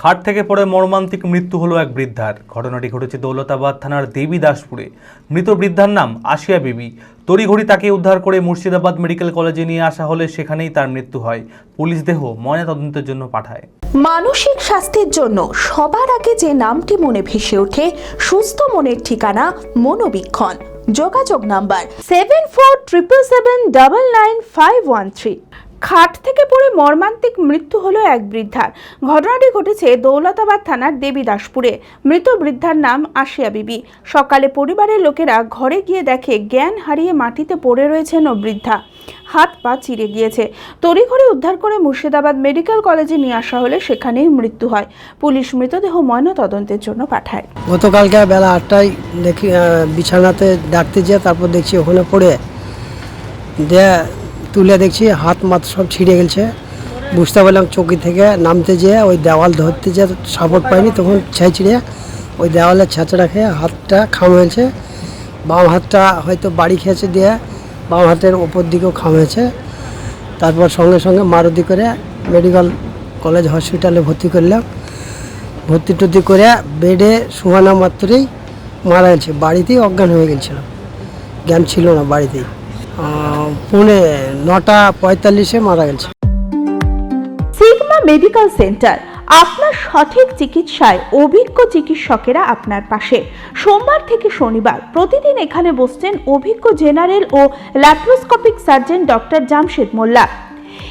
খাট থেকে পড়ে মর্মান্তিক মৃত্যু হলো এক বৃদ্ধার। ঘটনাটি ঘটেছে দৌলতাবাদ থানার দেবী দাসপুরে মৃত বৃদ্ধার নাম আশিয়া বিবি। তড়িঘড়ি তাকে উদ্ধার করে মুর্শিদাবাদ মেডিকেল কলেজে নিয়ে আসা হলে সেখানেই তার মৃত্যু হয়। পুলিশ দেহ ময়নাতদন্তের জন্য পাঠায়। মানসিক স্বাস্থ্যের জন্য সবার আগে যে নামটি মনে ভেসে ওঠে, সুস্থ মনের ঠিকানা মনোবীক্ষণ। যোগাযোগ number seven four triple seven double nine five one three খাট থেকে পড়ে মর্মান্তিক মৃত্যু হলো এক বৃদ্ধার। ঘটনাটি ঘটেছে দৌলতাবাদ থানার দেবীদাসপুরে। মৃত বৃদ্ধার নাম আশিয়া বিবি। সকালে পরিবারের লোকেরা ঘরে গিয়ে দেখে জ্ঞান হারিয়ে মাটিতে পড়ে রয়েছেন ও বৃদ্ধা। হাত পা চিরে গিয়েছে। তড়িঘড়ি উদ্ধার করে মুর্শিদাবাদ মেডিকেল কলেজে নিয়ে আসা হলে সেখানেই মৃত্যু হয়। পুলিশ মৃতদেহ ময়নাতদন্তের জন্য পাঠায়। গতকালকে বেলা আটটায় দেখি বিছানাতে ডাকতে যেয়ে তারপর দেখছি ওখানে পড়ে। দিয়ে তুলে দেখছি, হাত মাত সব ছিঁড়ে গেছে বুঝতে পারলাম চৌকি থেকে নামতে যেয়ে ওই দেওয়াল ধরতে যেয়ে সাপোর্ট পাইনি, তখন ছাই ছিঁড়ে ওই দেওয়ালে ছেঁচড়া খেয়ে হাতটা খাম হয়েছে। বাম হাতটা হয়তো বাড়ি খেয়েছে দিয়ে, বাম হাতের ওপর দিকেও খাম হয়েছে। তারপর সঙ্গে সঙ্গে মারুতি করে মেডিকেল কলেজ হসপিটালে ভর্তি করলাম। ভর্তি টর্তি করে বেডে শোয়ানো মাত্রই মারা গেছে। বাড়িতেই অজ্ঞান হয়ে গেছিল। জ্ঞান ছিল না বাড়িতেই। পৌনে নটা পঁয়তাল্লিশে মারা গেছে। সিগমা মেডিকেল সেন্টার, আপনার সঠিক চিকিৎসায় অভিজ্ঞ চিকিৎসকেরা আপনার পাশে। সোমবার থেকে শনিবার প্রতিদিন এখানে বসছেন অভিজ্ঞ জেনারেল ও laparoscopic surgeon doctor Jamshed Molla.